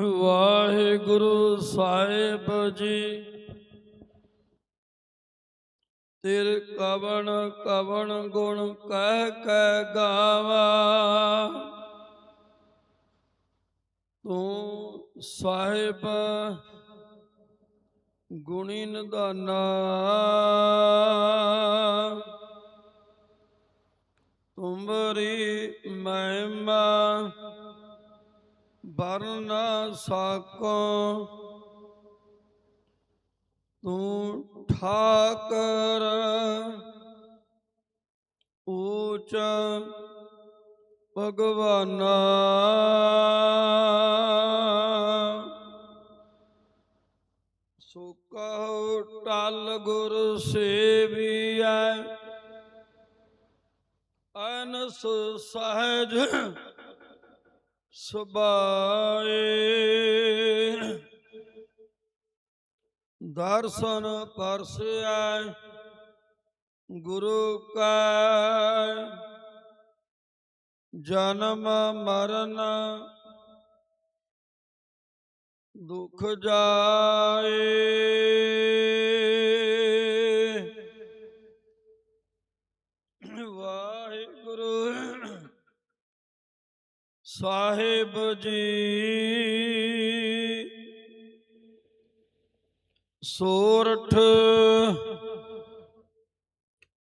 ਵਾਹਿਗੁਰੂ ਸਾਹਿਬ ਜੀ। ਤਿਰ ਕਵਣ ਕਵਣ ਗੁਣ ਕਹਿ ਕਹਿ ਗਾਵਾ। ਤੂੰ ਸਾਹਿਬ ਗੁਣੀ ਨਿਧਾਨਾ। ਤੁਮਰੀ ਮਹਿਮਾ ਵਰਨਾ ਸਾਕੋ। ਤੂੰ ਠਾਕਰ ਊਚ ਭਗਵਾਨਾ। ਸੋ ਕਹੋ ਟਲ ਗੁਰ ਸੇਵੀਐ ਅਨਸ ਸਹਿਜ ਸੁਬਾਏ ਦਰਸ਼ਨ ਪਰਸਿਆ ਗੁਰੂ ਕਾ। ਜਨਮ ਮਰਨ ਦੁਖ ਜਾਏ। ਸਾਹਿਬ ਜੀ। ਸੋਰਠ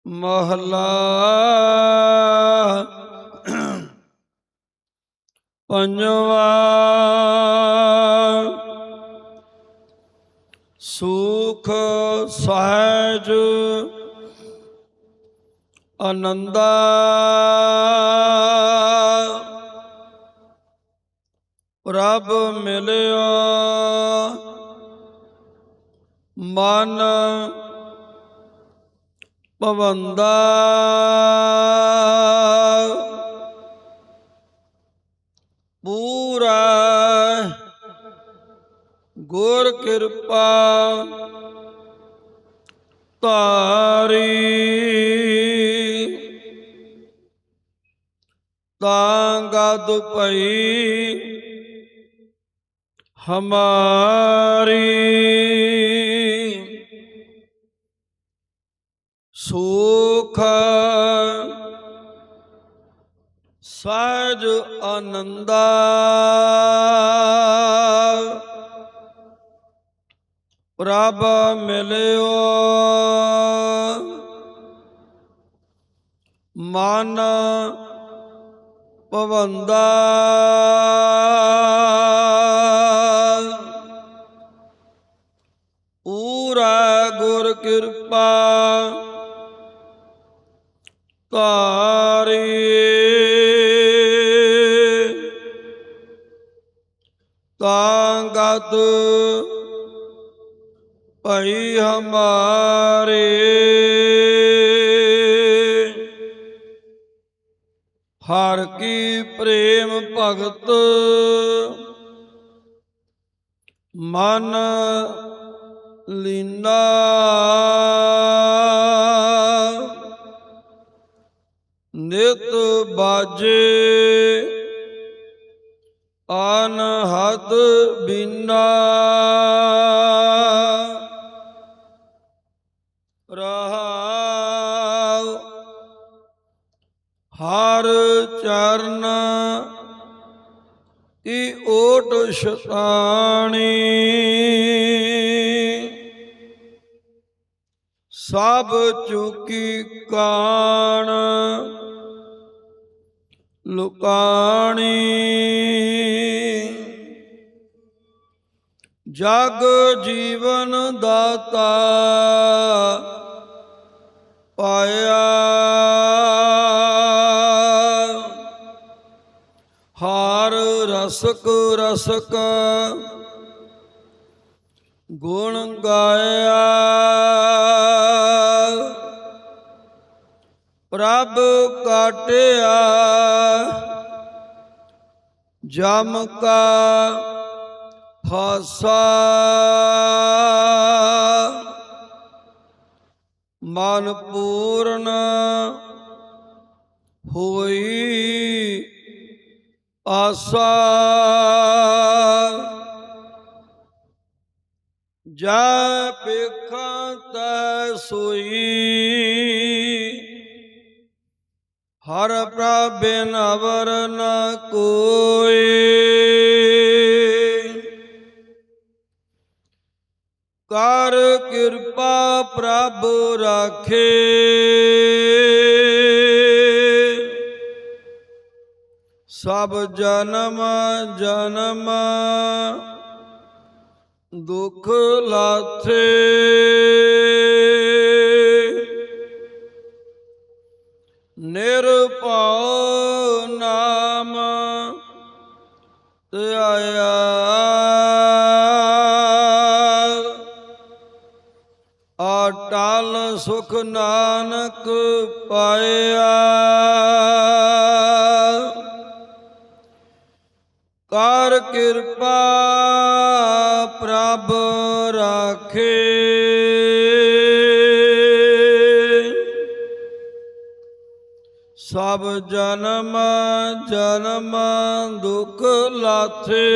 ਮਹਲਾ ਪੰਜਵਾ ਸੁਖ ਸਹਿਜ ਆਨੰਦਾ। ਪ੍ਰਭ ਮਿਲਿਆ। ਮਨ ਪਵੰਦਾ। ਪੂਰਾ ਗੁਰ ਕਿਰਪਾ ਤਾਰੀ ਤਾਂ ਗਦ ਪਈ ਹਮਾਰੀ ਸੁਖ ਸਜ ਆਨੰਦਾ ਪ੍ਰਭ ਮਿਲਿਓ। ਮਨ ਪਵੰਦਾ। ਕਿਰਪਾ ਤਾਰੀ ਤਾਂ ਗਤ ਭਈ ਹਮਾਰੇ। ਹਰ ਕੀ ਪ੍ਰੇਮ ਭਗਤ ਮਨ ਲੀਨਾ। ਨਿਤ ਬਾਜੇ ਅਨਹਦ ਬਿਨਾ। ਰਹਾਉ ਹਰ ਚਰਨ ਕੀ ਓਟ ਸ਼ਤਾਣੀ। ਸਭ ਚੁਕੀ ਕਾਣ ਲੁਕਾਣੀ। ਜਗ ਜੀਵਨ ਦਾਤਾ ਪਾਇਆ। ਹਾਰ ਰਸਕ ਰਸਕ ਗੁਣ ਗਾਇਆ। ਕਾਟਿਆ ਜਮ ਕਾ ਫਾਸਾ। ਮਨ ਪੂਰਨ ਹੋਈ ਆਸਾ। ਜਾ ਪੇਖਾਂ ਤੈ ਸੋਈ। ਹਰ ਪ੍ਰਭ ਬਿਨ ਅਵਰ ਨ ਕੋਈ। ਕਰ ਕਿਰਪਾ ਪ੍ਰਭ ਰਾਖੇ। ਸਭ ਜਨਮ ਜਨਮ ਦੁਖ ਲਾਥੇ। ਨਿਰਭਉ ਨਾਮ ਧਿਆਇਆ। ਅਟਲ ਸੁਖ ਨਾਨਕ ਪਾਇਆ। ਕਰ ਕਿਰਪਾ ਪ੍ਰਭ ਰਾਖੇ। ਸਭ ਜਨਮ ਜਨਮ ਦੁਖ ਲਾਥੇ।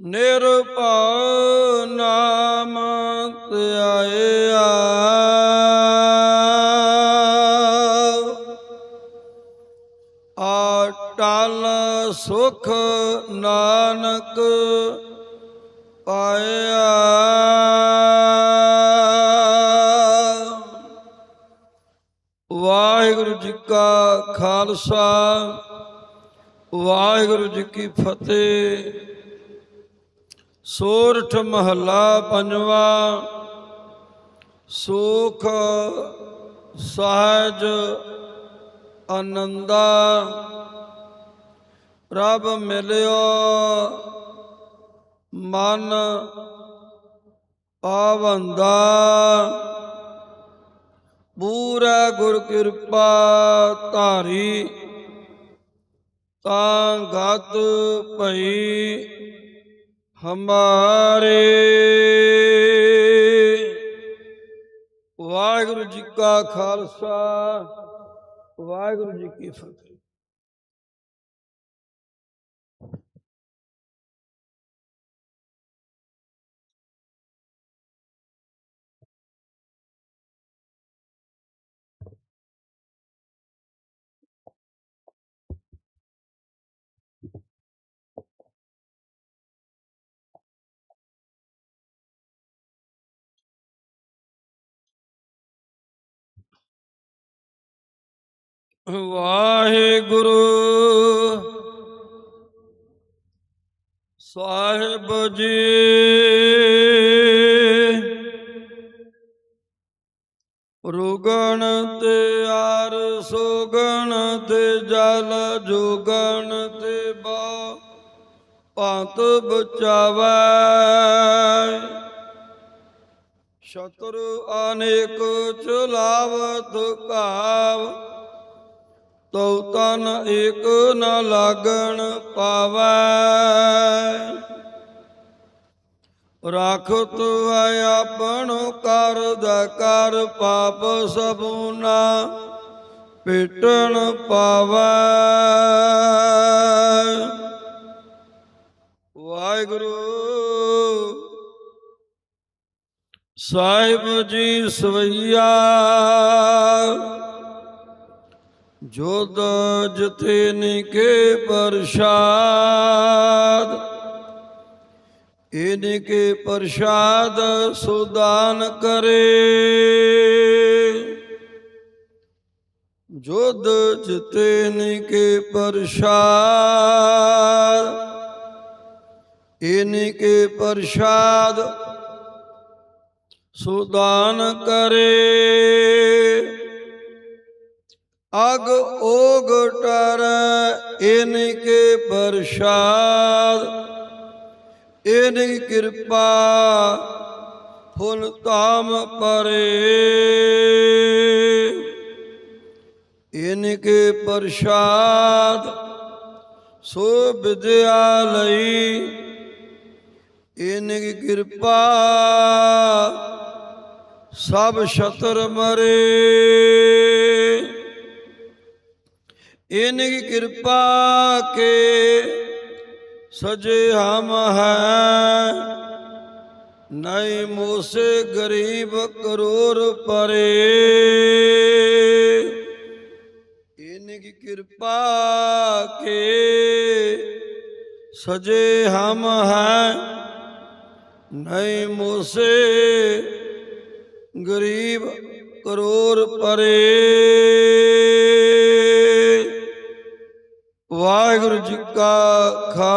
ਨਿਰਭਉ ਨਾਮ ਧਿਆਇਆ। ਅਟਲ ਸੁਖ ਨਾਨਕ ਵਾਹਿਗੁਰੂ ਜੀ ਕਾ ਖਾਲਸਾ, ਵਾਹਿਗੁਰੂ ਜੀ ਕੀ ਫਤਿਹ। ਸੋਰਠ ਮਹੱਲਾ ਪੰਜਵਾ, ਸੁਖ ਸਹਿਜ ਆਨੰਦਾ। ਪ੍ਰਭ ਮਿਲਿਓ, ਮਨ ਪਾਵੰਦਾ। ਪੂਰਾ ਗੁਰ ਕਿਰਪਾ ਧਾਰੀ, ਤਾਂ ਗਤ ਭਈ ਹਮਾਰੇ। ਵਾਹਿਗੁਰੂ ਜੀ ਕਾ ਖਾਲਸਾ, ਵਾਹਿਗੁਰੂ ਜੀ ਕੀ ਫਤਿਹ। ਵਾਹਿਗੁਰੂ। ਸਾਹਿਬ ਜੀ। ਰੁਗਣ ਤੇ ਆਰ, ਸੋਗਣ ਤੇ ਜਲ, ਜੋਗਣ ਤੇ ਬਾ ਪੰਤ ਬਚਾਵੈ। ਸ਼ਤਰੂ ਅਨੇਕ ਚੁਲਾਵਤ ਕਾਵ ਤਉ ਤਨ ਏਕ ਨ ਲਾਗਣ ਪਾਵੈ। ਰਾਖਤ ਹੈ ਆਪਣ ਕਰ ਦਾ ਕਰ ਪਾਪ ਸਭੂ ਨਾ ਪੇਟਣ ਪਾਵੈ। ਵਾਹਿਗੁਰੂ, ਸਾਹਿਬ ਜੀ ਸਵਈਆ। जोद जतिन के प्रसाद इनके प्रसाद सुदान करे। जोद जतिन के प्रसाद इनके प्रसाद सुदान करे। ਅਗ ਓਗ ਟਰ ਇਨਕੇ ਪ੍ਰਸਾਦ ਇਨਕੀ ਕਿਰਪਾ ਫੁਲ ਤਾਮ ਪਰੇ ਇਨਕੇ ਪ੍ਰਸਾਦ, ਸੋ ਵਿਦਿਆ ਲਈ ਇਨਕੀ ਕਿਰਪਾ ਸਭ ਸ਼ਤਰ ਮਰੇ। ਇਨਕੀ ਕਿਰਪਾ ਕੇ ਸਜੇ ਹਮ ਹੈ। ਨਈ ਮੋਸੇ ਗਰੀਬ ਕਰੋੜ ਪਰੇ। ਇਨ ਕਿਰਪਾ ਕੇ ਸਜੇ ਹਮ ਹੈ। ਨਈ ਮੋਸੇ ਗਰੀਬ ਕਰੋੜ ਪਰੇ।